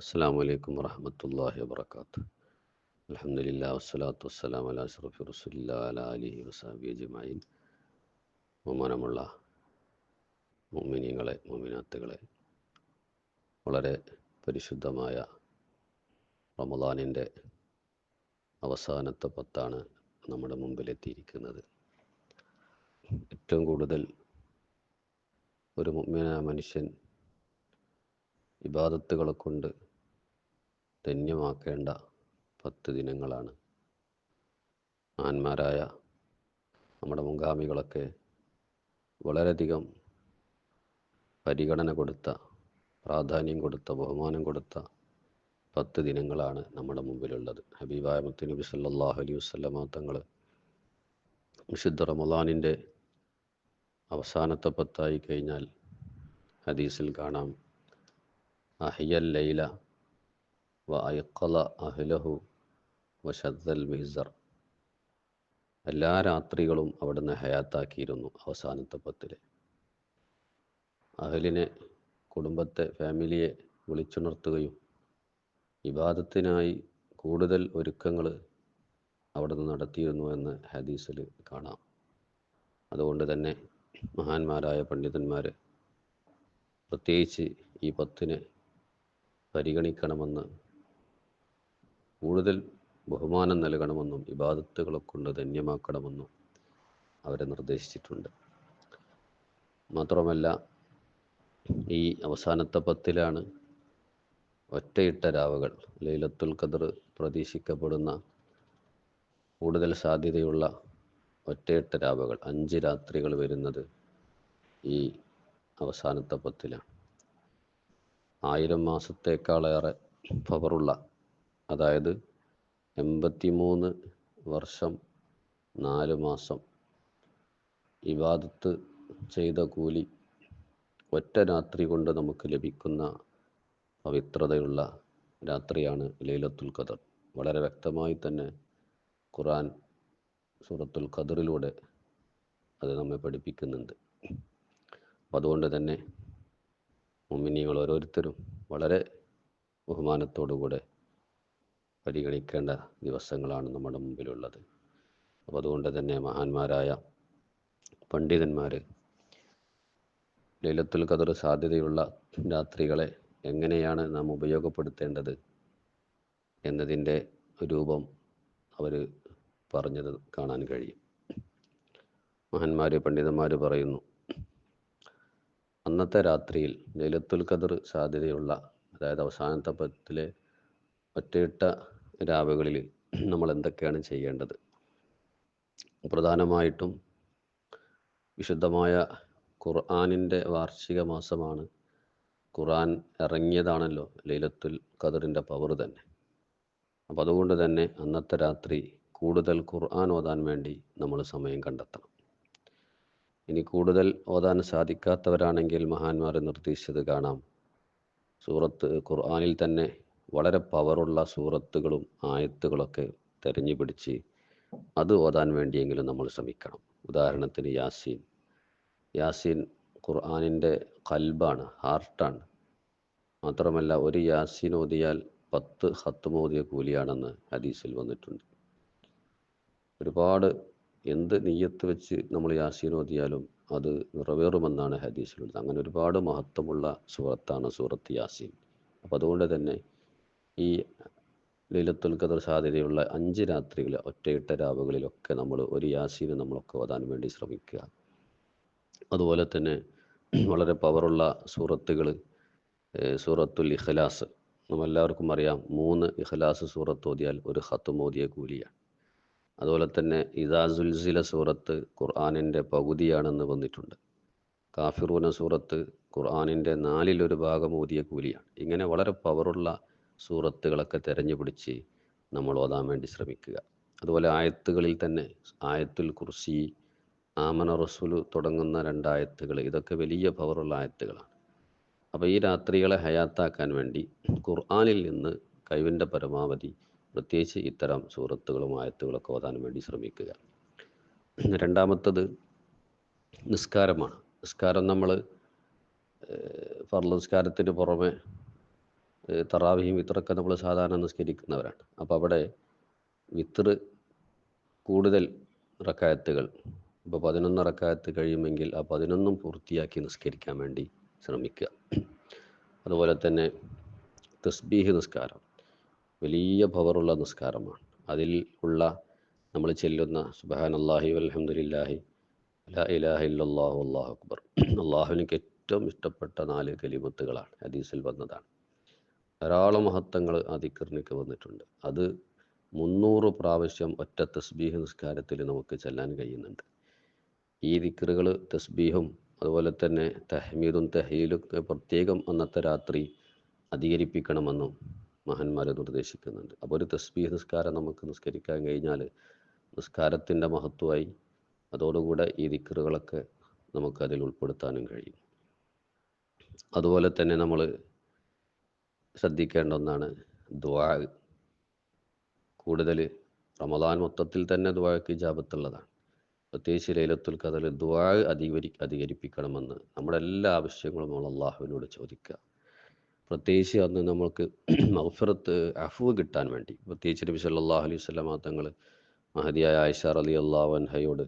അസ്സാം വലൈക്കും വറഹമത്തല്ലാഹി വാബർക്കാത്തു അലഹമില്ല വസ്സലാത്തു വസ്സലാം അല അഷ്റഫി റസുല്ല അല അലിഹി വസാബി അജ്മൈൻ ബഹുമാനമുള്ള മോമിനിയങ്ങളെ മോമിനാത്തുകളെ വളരെ പരിശുദ്ധമായ റമദാനിന്റെ അവസാനത്തെ പത്താണ് നമ്മുടെ മുമ്പിലെത്തിയിരിക്കുന്നത്. ഏറ്റവും കൂടുതൽ ഒരു മുഅ്മിന മനുഷ്യൻ ഇബാദത്തുകളെ കൊണ്ട് ധന്യമാക്കേണ്ട പത്ത് ദിനങ്ങളാണ്. ആന്മാരായ നമ്മുടെ മുൻഗാമികളൊക്കെ വളരെയധികം പരിഗണന കൊടുത്ത പ്രാധാന്യം കൊടുത്ത ബഹുമാനം കൊടുത്ത പത്ത് ദിനങ്ങളാണ് നമ്മുടെ മുമ്പിലുള്ളത്. ഹബീബായ മുത്തുനബി സല്ലാഹു അലൈഹി വസ്ലമ തങ്ങൾ വിശുദ്ധ റമദാനിന്റെ അവസാനത്തെ പത്തായി കഴിഞ്ഞാൽ ഹദീസിൽ കാണാം. അഹിയൽ ലൈല വ അയക്കല അഹ്ലഹു വശദ്ദൽ മിസർ എല്ലാ രാത്രികളും അവിടുന്ന് ഹയാത്താക്കിയിരുന്നു അവസാനത്തെ പത്തിൽ അഹലിനെ കുടുംബത്തെ ഫാമിലിയെ വിളിച്ചുണർത്തുകയും ഇബാദത്തിനായി കൂടുതൽ ഒരുക്കങ്ങൾ അവിടുന്ന് നടത്തിയിരുന്നു എന്ന് ഹദീസിൽ കാണാം. അതുകൊണ്ട് തന്നെ മഹാന്മാരായ പണ്ഡിതന്മാർ പ്രത്യേകിച്ച് ഈ പത്തിന് പരിഗണിക്കണമെന്ന് കൂടുതൽ ബഹുമാനം നൽകണമെന്നും ഇബാദത്തുകളെ കൊണ്ട് ധന്യമാക്കണമെന്നും അവരെ നിർദ്ദേശിച്ചിട്ടുണ്ട്. മാത്രമല്ല ഈ അവസാനത്തെ പത്തിലാണ് ഒറ്റയിട്ട രാവുകൾ ലൈലത്തുൽ ഖദർ പ്രതീക്ഷിക്കപ്പെടുന്ന കൂടുതൽ സാധ്യതയുള്ള ഒറ്റയിട്ട രാവുകൾ അഞ്ച് രാത്രികൾ വരുന്നത് ഈ അവസാനത്തെ പത്തിലാണ്. ആയിരം മാസത്തേക്കാളേറെ പവറുള്ള അതായത് എൺപത്തിമൂന്ന് വർഷം നാല് മാസം ഇവാദത്ത് ചെയ്ത കൂലി ഒറ്റ രാത്രി കൊണ്ട് നമുക്ക് ലഭിക്കുന്ന പവിത്രതയുള്ള രാത്രിയാണ് ലൈലത്തുൽ ഖദർ. വളരെ വ്യക്തമായി തന്നെ ഖുറാൻ സൂറത്തുൽ ഖദറിലൂടെ അത് നമ്മെ പഠിപ്പിക്കുന്നുണ്ട്. അപ്പം അതുകൊണ്ട് തന്നെ മുമ്മിനികൾ ഓരോരുത്തരും വളരെ ബഹുമാനത്തോടുകൂടെ പരിഗണിക്കേണ്ട ദിവസങ്ങളാണ് നമ്മുടെ മുമ്പിലുള്ളത്. അപ്പോൾ അതുകൊണ്ട് തന്നെ മഹാന്മാരായ പണ്ഡിതന്മാർ ലൈലത്തുൽ ഖദർ സാധ്യതയുള്ള രാത്രികളെ എങ്ങനെയാണ് നാം ഉപയോഗപ്പെടുത്തേണ്ടത് എന്നതിന്റെ രൂപം അവർ പറഞ്ഞത് കാണാൻ കഴിയും. മഹാന്മാർ പണ്ഡിതന്മാർ പറയുന്നു അന്നത്തെ രാത്രിയിൽ ലൈലത്തുൽ ഖദർ സാധ്യതയുള്ള അതായത് അവസാനത്തെ പത്തിലെ ഒറ്റയിട്ട രാവുകളിൽ നമ്മൾ എന്തൊക്കെയാണ് ചെയ്യേണ്ടത്? പ്രധാനമായിട്ടും വിശുദ്ധമായ ഖുർആാനിന്റെ വാർഷിക മാസമാണ്. ഖുർആൻ ഇറങ്ങിയതാണല്ലോ ലൈലത്തുൽ ഖദറിന്റെ പവർ തന്നെ. അപ്പോൾ അതുകൊണ്ട് തന്നെ അന്നത്തെ രാത്രി കൂടുതൽ ഖുർആൻ ഓതാൻ വേണ്ടി നമ്മൾ സമയം കണ്ടെത്തണം. ഇനി കൂടുതൽ ഓതാൻ സാധിക്കാത്തവരാണെങ്കിൽ മഹാന്മാരെ നിർദ്ദേശിച്ചത് കാണാം. സൂറത്ത് ഖുർആാനിൽ തന്നെ വളരെ പവറുള്ള സൂറത്തുകളും ആയത്തുകളൊക്കെ തെരഞ്ഞു പിടിച്ച് അത് ഓതാൻ വേണ്ടിയെങ്കിലും നമ്മൾ ശ്രമിക്കണം. ഉദാഹരണത്തിന് യാസീൻ. യാസീൻ ഖുർആാനിന്റെ കൽബാണ് ഹാർട്ടാണ് മാത്രമല്ല ഒരു യാസീൻ ഓതിയാൽ പത്ത് ഹത്തുമോതിയ കൂലിയാണെന്ന് ഹദീസിൽ വന്നിട്ടുണ്ട്. ഒരുപാട് എന്ത് നെയ്യത്ത് വെച്ച് നമ്മൾ യാസീൻ ഓതിയാലും അത് നിറവേറുമെന്നാണ് ഹദീസിലുള്ളത്. അങ്ങനെ ഒരുപാട് മഹത്വമുള്ള സൂറത്താണ് സൂറത്ത് യാസീൻ. അപ്പം അതുകൊണ്ട് തന്നെ ഈ ലൈലത്തുൽ ഖദർ സാധ്യതയുള്ള അഞ്ച് രാത്രികൾ ഒറ്റയിട്ട രാവുകളിലൊക്കെ നമ്മൾ ഒരു യാസീന് നമ്മളൊക്കെ ഓതാൻ വേണ്ടി ശ്രമിക്കുക. അതുപോലെ തന്നെ വളരെ പവറുള്ള സൂറത്തുകൾ സൂറത്തുൽ ഇഖ്ലാസ്. നമ്മളെല്ലാവർക്കും അറിയാം മൂന്ന് ഇഖ്ലാസ് സൂറത്ത് ഓതിയാൽ ഒരു ഹത്തും ഓതിയ കൂലിയാണ്. അതുപോലെ തന്നെ ഇദാസുൽസില സൂറത്ത് ഖുർആാനിന്റെ പകുതിയാണെന്ന് വന്നിട്ടുണ്ട്. കാഫിറൂന സൂറത്ത് ഖുർആാനിന്റെ നാലിലൊരു ഭാഗം ഓതിയ കൂലിയാണ്. ഇങ്ങനെ വളരെ പവറുള്ള സൂറത്തുകളൊക്കെ തിരഞ്ഞു പിടിച്ച് നമ്മൾ ഓതാൻ വേണ്ടി ശ്രമിക്കുക. അതുപോലെ ആയത്തുകളിൽ തന്നെ ആയത്തുൽ കുർസി ആമന റസൂൽ തുടങ്ങുന്ന രണ്ടായത്തുകൾ ഇതൊക്കെ വലിയ പവറുള്ള ആയത്തുകളാണ്. അപ്പോൾ ഈ രാത്രികളെ ഹയാത്താക്കാൻ വേണ്ടി ഖുർആാനിൽ നിന്ന് കഴിവിന്റെ പരമാവധി പ്രത്യേകിച്ച് ഇത്തരം സൂറത്തുകളും ആയത്തുകളൊക്കെ ഓതാൻ വേണ്ടി ശ്രമിക്കുക. രണ്ടാമത്തത് നിസ്കാരമാണ്. നിസ്കാരം നമ്മൾ ഫർൾ നിസ്കാരത്തിന് പുറമെ തറാവിയും വിത്തറൊക്കെ നമ്മൾ സാധാരണ നിസ്കരിക്കുന്നവരാണ്. അപ്പോൾ അവിടെ വിത്തറ് കൂടുതൽ റക്കായത്തുകൾ ഇപ്പോൾ പതിനൊന്ന് റക്കായത്ത് കഴിയുമെങ്കിൽ ആ പതിനൊന്നും പൂർത്തിയാക്കി നിസ്കരിക്കാൻ വേണ്ടി ശ്രമിക്കുക. അതുപോലെ തന്നെ തസ്ബീഹ് നിസ്കാരം വലിയ പവറുള്ള നിസ്കാരമാണ്. അതിൽ ഉള്ള നമ്മൾ ചെല്ലുന്ന സുബഹാൻ അള്ളാഹി അലഹമുല്ലാഹി ലാ ഇലാഹ അല്ലാഹു അക്ബർ. അള്ളാഹുവിനക്ക് ഏറ്റവും ഇഷ്ടപ്പെട്ട നാല് കലിമത്തുകളാണ് ഹദീസിൽ വന്നതാണ്. ധാരാളം മഹത്വങ്ങൾ ആ ദിക്കറിനൊക്കെ വന്നിട്ടുണ്ട്. അത് മുന്നൂറ് പ്രാവശ്യം ഒറ്റ തസ്ബീഹ് നിസ്കാരത്തിൽ നമുക്ക് ചെല്ലാൻ കഴിയുന്നുണ്ട്. ഈ ദിക്കറുകൾ തസ്ബീഹും അതുപോലെ തന്നെ തഹ്മീദും തഹീലും പ്രത്യേകം അന്നത്തെ രാത്രി അധികരിപ്പിക്കണമെന്നും മഹാന്മാരെ നിർദ്ദേശിക്കുന്നുണ്ട്. അപ്പോൾ ഒരു തസ്ബീഹ് നിസ്കാരം നമുക്ക് നിസ്കരിക്കാൻ കഴിഞ്ഞാൽ നിസ്കാരത്തിന്റെ മഹത്വമായി അതോടുകൂടെ ഈ ദിക്കറുകളൊക്കെ നമുക്ക് അതിൽ ഉൾപ്പെടുത്താനും കഴിയും. അതുപോലെ തന്നെ നമ്മൾ ശ്രദ്ധിക്കേണ്ട ഒന്നാണ് ദ്വാ കൂടുതൽ റമദാൻ മൊത്തത്തിൽ തന്നെ ദ്വാക്ക് ജാപത്തുള്ളതാണ് പ്രത്യേകിച്ച് ലൈലത്തുൽ കദർ ദ്വാ അധികരി അധികരിപ്പിക്കണമെന്ന് നമ്മുടെ എല്ലാ ആവശ്യങ്ങളും നമ്മൾ അള്ളാഹുവിനോട് ചോദിക്കുക. പ്രത്യേകിച്ച് അന്ന് നമ്മൾക്ക് മഹഫറത്ത് അഫുവ് കിട്ടാൻ വേണ്ടി. പ്രത്യേകിച്ച് നബി സല്ലല്ലാഹു അലൈഹി വസല്ലമ തങ്ങൾ മഹദിയായ ആയിഷ അലി അള്ളാഹു അൻഹയോട്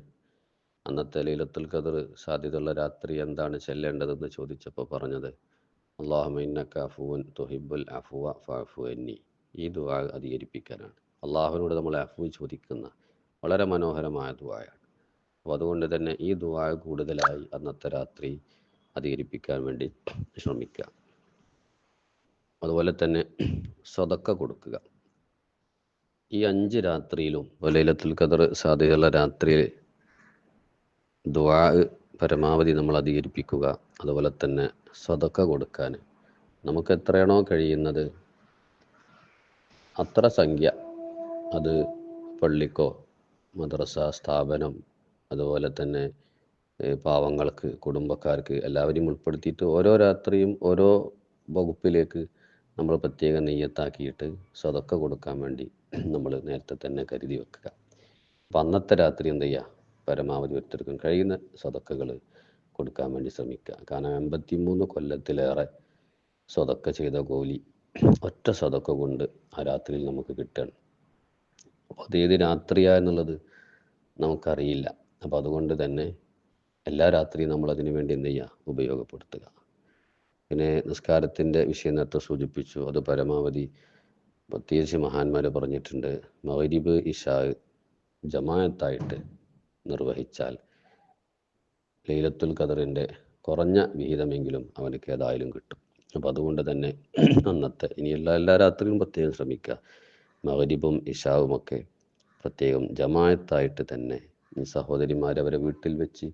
അന്നത്തെ ലൈലത്തുൽ ഖദർ സാധ്യതയുള്ള രാത്രി എന്താണ് ചെല്ലേണ്ടതെന്ന് ചോദിച്ചപ്പോൾ പറഞ്ഞത് അള്ളാഹുമിന്നക്ക അഫുവൻ തുഹിബുൽ അഫുവ ഫഅഫു എന്നി ഈ ദുആ അധികരിപ്പിക്കാനാണ്. അള്ളാഹുവിനോട് നമ്മൾ അഫു ചോദിക്കുന്ന വളരെ മനോഹരമായ ദുആയാണ്. അപ്പോൾ അതുകൊണ്ട് തന്നെ ഈ ദുആ കൂടുതലായി അന്നത്തെ രാത്രി അധികരിപ്പിക്കാൻ വേണ്ടി ശ്രമിക്കുക. അതുപോലെ തന്നെ സ്വതക്ക കൊടുക്കുക. ഈ അഞ്ച് രാത്രിയിലും ലൈലത്തുൽ ഖദർ സാധ്യതയുള്ള രാത്രിയിൽ ദുആ പരമാവധി നമ്മൾ അധികരിപ്പിക്കുക അതുപോലെ തന്നെ സ്വതക്ക കൊടുക്കാൻ. നമുക്ക് എത്രയാണോ കഴിയുന്നത് അത്ര സംഖ്യ അത് പള്ളിക്കോ മദ്രസ സ്ഥാപനം അതുപോലെ തന്നെ പാവങ്ങൾക്ക് കുടുംബക്കാർക്ക് എല്ലാവരെയും ഉൾപ്പെടുത്തിയിട്ട് ഓരോ രാത്രിയും ഓരോ വകുപ്പിലേക്ക് നമ്മൾ പ്രത്യേക നെയ്യത്താക്കിയിട്ട് സ്വതക്ക കൊടുക്കാൻ വേണ്ടി നമ്മൾ നേരത്തെ തന്നെ കരുതി വെക്കുക. അപ്പം അന്നത്തെ രാത്രി എന്ത് ചെയ്യുക പരമാവധി ഒരുത്തർക്കും കഴിയുന്ന സ്വതക്കകൾ കൊടുക്കാൻ വേണ്ടി ശ്രമിക്കുക. കാരണം എൺപത്തി മൂന്ന് കൊല്ലത്തിലേറെ സ്വതക്ക ചെയ്ത കൂലി ഒറ്റ സ്വതക്ക കൊണ്ട് ആ രാത്രിയിൽ നമുക്ക് കിട്ടണം അപ്പോൾ അത് ഏത് രാത്രിയാ എന്നുള്ളത് നമുക്കറിയില്ല. അപ്പോൾ അതുകൊണ്ട് തന്നെ എല്ലാ രാത്രിയും നമ്മൾ അതിനു വേണ്ടി എന്ത് ചെയ്യുക? ഉപയോഗപ്പെടുത്തുക. പിന്നെ നിസ്കാരത്തിന്റെ വിഷയം നേരത്തെ സൂചിപ്പിച്ചു. അത് പരമാവധി പ്രത്യേകിച്ച് മഹാന്മാർ പറഞ്ഞിട്ടുണ്ട്. മൗരിബ് ഇഷാ ജമാഅത്തായിട്ട് നിർവഹിച്ചാൽ ലൈലത്തുൽ ഖദറിന്റെ കുറഞ്ഞ വിഹിതമെങ്കിലും അവനക്ക് ഏതായാലും കിട്ടും. അപ്പോൾ അതുകൊണ്ട് തന്നെ അന്നത്തെ ഇനി എല്ലാ എല്ലാ രാത്രിയും പ്രത്യേകം ശ്രമിക്കുക. മഗ്രിബും ഇഷാവുമൊക്കെ പ്രത്യേകം ജമായത്തായിട്ട് തന്നെ ഈ സഹോദരിമാർ അവരെ വീട്ടിൽ വെച്ച്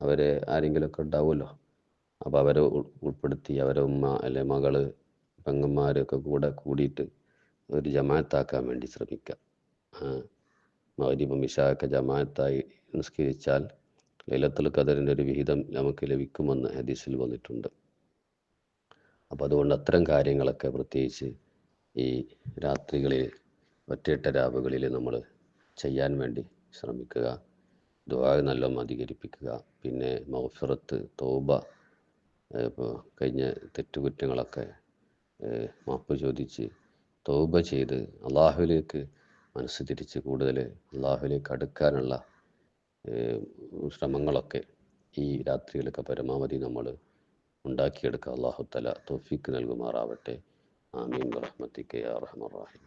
അവരെ ആരെങ്കിലുമൊക്കെ ഉണ്ടാവുമല്ലോ. അപ്പോൾ അവരെ ഉൾപ്പെടുത്തി അവരെ ഉമ്മ അല്ലെ മകൾ പെങ്ങന്മാരൊക്കെ കൂടെ കൂടിയിട്ട് ഒരു ജമായത്താക്കാൻ വേണ്ടി ശ്രമിക്കുക. മഗ്രിബും ഇഷായൊക്കെ ജമാഅത്തായി നിസ്കരിച്ചാൽ ലൈലത്തുൽ ഖദറിന്റെ ഒരു വിഹിതം നമുക്ക് ലഭിക്കുമെന്ന് ഹദീസിൽ വന്നിട്ടുണ്ട്. അപ്പോൾ അതുകൊണ്ട് അത്തരം കാര്യങ്ങളൊക്കെ പ്രത്യേകിച്ച് ഈ രാത്രികളിൽ ഒറ്റയിട്ട രാവുകളിൽ നമ്മൾ ചെയ്യാൻ വേണ്ടി ശ്രമിക്കുക. ദുആ നല്ലോണം അധികരിപ്പിക്കുക. പിന്നെ മൗഫിറത്ത് തോബ ഇപ്പോൾ കഴിഞ്ഞ തെറ്റുകുറ്റങ്ങളൊക്കെ മാപ്പ് ചോദിച്ച് തൗബ ചെയ്ത് അള്ളാഹുവിലേക്ക് മനസ്സ് തിരിച്ച് കൂടുതൽ അള്ളാഹുലേക്ക് അടുക്കാനുള്ള ശ്രമങ്ങളൊക്കെ ഈ രാത്രിയിലൊക്കെ പരമാവധി നമ്മൾ ഉണ്ടാക്കിയെടുക്കുക അള്ളാഹു തല തോഫിക്ക് നൽകുമാറാവട്ടെ. ആമീൻ റഹ്മത്തിക്ക് റഹീം